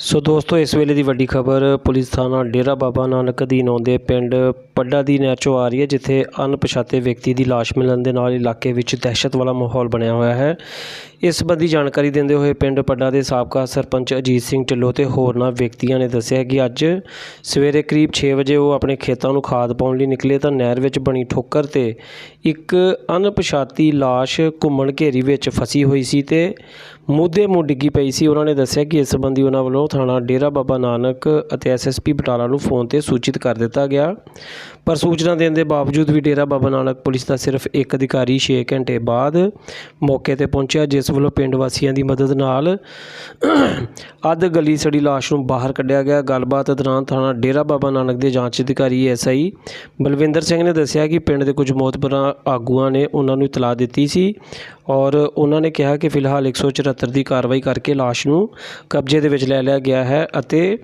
ਸੋ ਦੋਸਤੋ, ਇਸ ਵੇਲੇ ਦੀ ਵੱਡੀ ਖਬਰ ਪੁਲਿਸ ਥਾਣਾ ਡੇਰਾ ਬਾਬਾ ਨਾਨਕ ਅਧੀਨ ਆਉਂਦੇ ਪਿੰਡ ਪੱਡਾ ਦੀ ਨਹਿਰ 'ਚੋਂ ਆ ਰਹੀ ਹੈ, ਜਿੱਥੇ ਅਣਪਛਾਤੇ ਵਿਅਕਤੀ ਦੀ ਲਾਸ਼ ਮਿਲਣ ਦੇ ਨਾਲ ਇਲਾਕੇ ਵਿੱਚ ਦਹਿਸ਼ਤ ਵਾਲਾ ਮਾਹੌਲ ਬਣਿਆ ਹੋਇਆ ਹੈ। ਇਸ ਸੰਬੰਧੀ ਜਾਣਕਾਰੀ ਦਿੰਦੇ ਹੋਏ ਪਿੰਡ ਪੱਡਾ ਦੇ ਸਾਬਕਾ ਸਰਪੰਚ ਅਜੀਤ ਸਿੰਘ ਢਿੱਲੋਂ ਤੇ ਹੋਰਨਾਂ ਵਿਅਕਤੀਆਂ ਨੇ ਦੱਸਿਆ ਕਿ ਅੱਜ ਸਵੇਰੇ ਕਰੀਬ 6 ਵਜੇ ਉਹ ਆਪਣੇ ਖੇਤਾਂ ਨੂੰ ਖਾਦ ਪਾਉਣ ਲਈ ਨਿਕਲੇ ਤਾਂ ਨਹਿਰ ਵਿੱਚ ਬਣੀ ਠੋਕਰ ਤੇ ਇੱਕ ਅਣਪਛਾਤੀ ਲਾਸ਼ ਘੁੰਮਣ ਘੇਰੀ ਵਿੱਚ ਫਸੀ ਹੋਈ ਸੀ ਤੇ ਮੁੱਦੇ ਮੂੰਹ ਡਿੱਗੀ ਪਈ ਸੀ। ਉਹਨਾਂ ਨੇ ਦੱਸਿਆ ਕਿ ਇਸ ਸੰਬੰਧੀ ਉਹਨਾਂ ਵੱਲੋਂ ਥਾਣਾ ਡੇਰਾ ਬਾਬਾ ਨਾਨਕ ਅਤੇ ਐਸਐਸਪੀ ਬਟਾਲਾ ਨੂੰ ਫੋਨ ਤੇ ਸੂਚਿਤ ਕਰ ਦਿੱਤਾ ਗਿਆ। ਪਰ ਸੂਚਨਾ ਦੇਣ ਦੇ ਬਾਵਜੂਦ ਵੀ ਡੇਰਾ ਬਾਬਾ ਨਾਨਕ ਪੁਲਿਸ ਦਾ ਸਿਰਫ ਇੱਕ ਅਧਿਕਾਰੀ 6 ਘੰਟੇ ਬਾਅਦ ਮੌਕੇ ਤੇ ਪਹੁੰਚਿਆ, ਜਿਸ ਵੱਲੋਂ ਪਿੰਡ ਵਾਸੀਆਂ ਦੀ ਮਦਦ ਨਾਲ ਅੱਧ ਗਲੀ ਸੜੀ ਲਾਸ਼ ਨੂੰ ਬਾਹਰ ਕੱਢਿਆ ਗਿਆ। ਗੱਲਬਾਤ ਦੌਰਾਨ ਥਾਣਾ ਡੇਰਾ ਬਾਬਾ ਨਾਨਕ ਦੇ ਜਾਂਚ ਅਧਿਕਾਰੀ ਐਸਆਈ ਬਲਵਿੰਦਰ ਸਿੰਘ ਨੇ ਦੱਸਿਆ ਕਿ ਪਿੰਡ ਦੇ ਕੁਝ ਮੋਤਬਰਾਂ ਆਗੂਆਂ ਨੇ ਉਹਨਾਂ ਨੂੰ ਇਤਲਾਹ ਦਿੱਤੀ ਸੀ। ਔਰ ਉਹਨਾਂ ਨੇ ਕਿਹਾ ਕਿ ਫਿਲਹਾਲ 174 ਦੀ ਕਾਰਵਾਈ ਕਰਕੇ ਲਾਸ਼ ਨੂੰ ਕਬਜ਼ੇ ਦੇ ਵਿੱਚ ਲੈ ਲਿਆ ਗਿਆ ਹੈ ਅਤੇ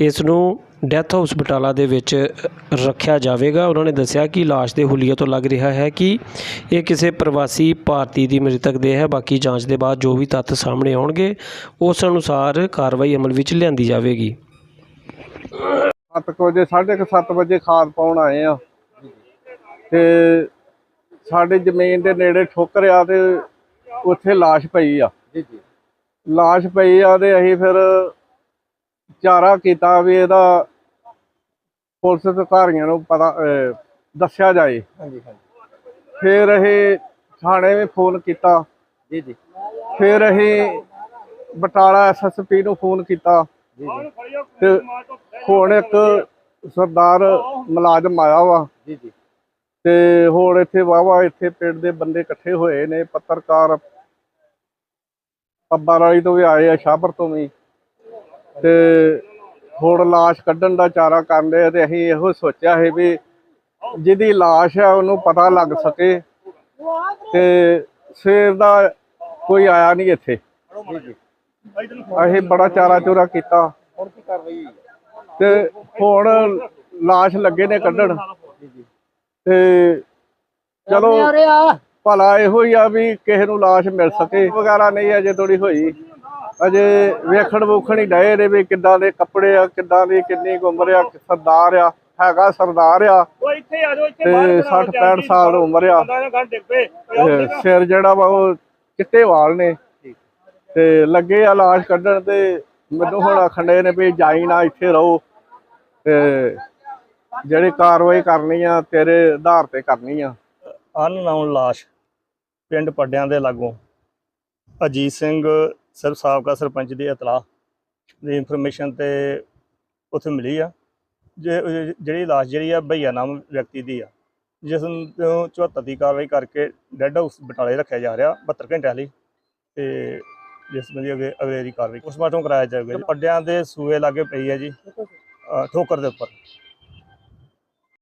ਇਸ ਨੂੰ ਡੈਥ ਹਾਊਸ ਬਟਾਲਾ ਦੇ ਵਿੱਚ ਰੱਖਿਆ ਜਾਵੇਗਾ। ਉਹਨਾਂ ਨੇ ਦੱਸਿਆ ਕਿ ਲਾਸ਼ ਦੇ ਹੁਲੀਏ ਤੋਂ ਲੱਗ ਰਿਹਾ ਹੈ ਕਿ ਇਹ ਕਿਸੇ ਪ੍ਰਵਾਸੀ ਭਾਰਤੀ ਦੀ ਮ੍ਰਿਤਕ ਦੇਹ ਹੈ। ਬਾਕੀ ਜਾਂਚ ਦੇ ਬਾਅਦ ਜੋ ਵੀ ਤੱਥ ਸਾਹਮਣੇ ਆਉਣਗੇ, ਉਸ ਅਨੁਸਾਰ ਕਾਰਵਾਈ ਅਮਲ ਵਿੱਚ ਲਿਆਂਦੀ ਜਾਵੇਗੀ। ਸੱਤ ਵਜੇ, ਸਾਢੇ ਕੁ ਸੱਤ ਵਜੇ ਖਾਦ ਪਾਉਣ ਆਏ ਆ ਤੇ ਸਾਡੇ ਜ਼ਮੀਨ ਦੇ ਨੇੜੇ ਠੋਕਰਿਆ ਤੇ ਉੱਥੇ ਲਾਸ਼ ਪਈ ਆ। ਜੀ ਜੀ। ਲਾਸ਼ ਪਈ ਆ ਤੇ ਅਸੀਂ ਫਿਰ ਚਾਰਾ ਕੀਤਾ ਵੀ ਇਹਦਾ ਪੁਲਿਸ ਅਧਿਕਾਰੀਆਂ ਨੂੰ ਪਤਾ ਦੱਸਿਆ ਜਾਏ। ਹਾਂਜੀ ਹਾਂਜੀ। ਫਿਰ ਅਸੀਂ ਥਾਣੇ ਵੀ ਫੋਨ ਕੀਤਾ। ਜੀ ਜੀ। ਫਿਰ ਅਸੀਂ ਬਟਾਲਾ ਐਸਐਸਪੀ ਨੂੰ ਫੋਨ ਕੀਤਾ। ਜੀ ਜੀ। ਤੇ ਹੁਣ ਇੱਕ ਸਰਦਾਰ ਮੁਲਾਜ਼ਮ ਆਇਆ ਵਾ। ਜੀ ਜੀ। ਤੇ ਹੋਰ ਇੱਥੇ ਵਾਵਾ ਇੱਥੇ ਪਿੰਡ ਦੇ ਬੰਦੇ ਇਕੱਠੇ ਹੋਏ ਨੇ, ਪੱਤਰਕਾਰ ਪੱਬਾਂ ਵਾਲੀ ਤੋਂ ਵੀ ਆਏ ਆ, ਸ਼ਾਹਪੁਰ ਤੋਂ ਵੀ। ਤੇ ਹੁਣ ਲਾਸ਼ ਕੱਢਣ ਦਾ ਚਾਰਾ ਕਰ ਲਿਆ ਤੇ ਅਸੀਂ ਇਹੋ ਸੋਚਿਆ ਹੈ ਵੀ ਜਿਹਦੀ ਲਾਸ਼ ਹੈ ਉਹਨੂੰ ਪਤਾ ਲੱਗ ਸਕੇ ਤੇ ਸਵੇਰ ਦਾ ਕੋਈ ਆਇਆ ਨਹੀਂ ਇੱਥੇ। ਅਸੀਂ ਬੜਾ ਚਾਰਾ ਚੋਰਾ ਕੀਤਾ। ਤੇ ਹੁਣ ਲਾਸ਼ ਲੱਗੇ ਨੇ ਕੱਢਣ। ਤੇ ਚਲੋ ਭਲਾ ਇਹੋ ਹੀ ਆ ਵੀ ਕਿਸੇ ਨੂੰ ਲਾਸ਼ ਮਿਲ ਸਕੇ। ਵਗੈਰਾ ਨਹੀਂ ਅਜੇ ਥੋੜੀ ਹੋਈ। ਅਜੇ ਵੇਖਣ ਵੂਖਣ ਹੀ ਡਏ ਨੇ ਵੀ ਕਿੱਦਾਂ ਦੇ ਕੱਪੜੇ ਆ ਕਿੱਦਾਂ ਦੀ ਕਿੰਨੀ ਕੁ ਉਮਰ ਆ ਸਰਦਾਰ ਆ ਹੈਗਾ ਸਰਦਾਰ ਆ। ਉਹ ਇੱਥੇ ਆ ਜਾਓ ਇੱਥੇ ਤੇ 60 65 ਸਾਲ ਉਮਰ ਆ। ਸਿਰ ਜਿਹੜਾ ਵਾ ਉਹ ਚਿੱਟੇ ਵਾਲ ਨੇ। ਤੇ ਲੱਗੇ ਆ ਲਾਸ਼ ਕੱਢਣ ਤੇ ਮੈਨੂੰ ਹੁਣ ਆਖਣ ਡਏ ਨੇ ਵੀ ਜਾਈ ਨਾ ਇੱਥੇ ਰਹੋ। ਤੇ ਜਿਹੜੀ ਕਾਰਵਾਈ ਕਰਨੀ ਆ, ਤੇਰੇ ਆਧਾਰ ਤੇ ਕਰਨੀ ਆ। ਅਨਨਾਉਨ ਲਾਸ਼ ਪਿੰਡ ਪੱਡਿਆਂ ਦੇ ਲਾਗੋਂ ਅਜੀਤ ਸਿੰਘ ਸਰ ਸਾਬਕਾ ਸਰਪੰਚ ਦੀ ਇਤਲਾਹ ਦੀ ਇਨਫੋਰਮੇਸ਼ਨ ਤੇ ਉੱਥੇ ਮਿਲੀ ਆ। ਜਿਹੜੀ ਲਾਸ਼ ਜਿਹੜੀ ਆ ਭਈਆ ਨਾਮ ਵਿਅਕਤੀ ਦੀ ਆ। ਜਿਸ ਨੂੰ 74 ਦੀ ਕਾਰਵਾਈ ਕਰਕੇ ਡੈੱਡ ਹਾਊਸ ਬਟਾਲੇ ਰੱਖਿਆ ਜਾ ਰਿਹਾ 72 ਘੰਟਿਆਂ ਲਈ ਤੇ ਜਿਸ ਬੰਦੀ ਅਗੇ ਅਗਲੇਰੀ ਕਾਰਵਾਈ ਪੋਸਟਮਾਰਟਮ ਕਰਾਇਆ ਜਾਵੇਗਾ ਪੱਡਿਆਂ ਦੇ ਸੂਏ ਲਾਗੇ ਪਈ ਹੈ ਜੀ ਠੋਕਰ ਦੇ ਉੱਪਰ।